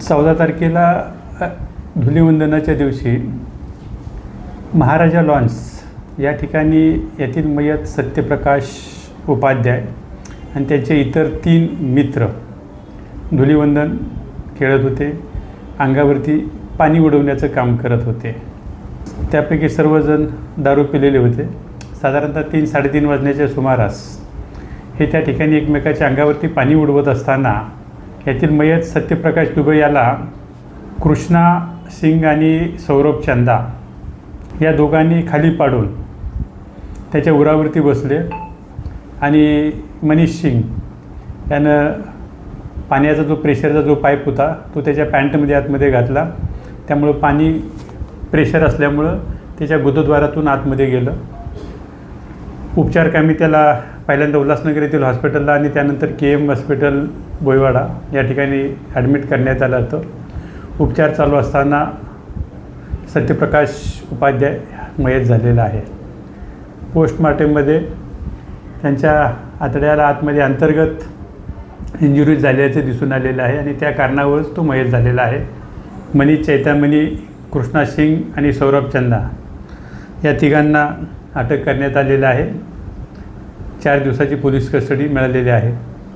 चौदा तारखेला धुलीवंदनाच्या धुलिवंदनाच्या दिवशी महाराजा लॉन्स या ठिकाणी येथील मयत सत्यप्रकाश उपाध्याय आणि त्यांचे इतर तीन मित्र धुलिवंदन खेळत होते. अंगावरती पाणी उडवण्याचं काम करत होते. त्यापैकी सर्वजण दारू पिलेले होते. साधारणतः तीन साडेतीन वाजण्याच्या सुमारास हे त्या ठिकाणी एकमेकाच्या अंगावरती पाणी उडवत असताना यातील मयत सत्यप्रकाश दुबे याला कृष्णा सिंग आणि सौरभ चंदा या दोघांनी खाली पाडून त्याच्या उरावरती बसले आणि मनीष सिंग यानं पाण्याचा जो प्रेशरचा जो पाईप होता तो त्याच्या पॅन्टमध्ये आतमध्ये घातला. त्यामुळं पाणी प्रेशर असल्यामुळं त्याच्या गुदद्वारातून आतमध्ये गेलं. उपचारकामी त्याला पहिल्यांदा उल्हासनगर येथील हॉस्पिटलला आणि त्यानंतर के एम हॉस्पिटल बोईवाडा या ठिकाणी ॲडमिट करण्यात आलं होतं. उपचार चालू असताना सत्यप्रकाश उपाध्याय मयत झालेला आहे. पोस्टमार्टममध्ये त्यांच्या आतड्याला आतमध्ये अंतर्गत इंजुरीज झाल्याचे दिसून आलेलं आहे आणि त्या कारणावरच तो मयत झालेला आहे. मनीष चैतामणी कृष्णा सिंग आणि सौरभ चंदा या तिघांना अटक करण्यात आलेलं आहे. चार दिवसाची पोलीस कस्टडी मिळालेली आहे.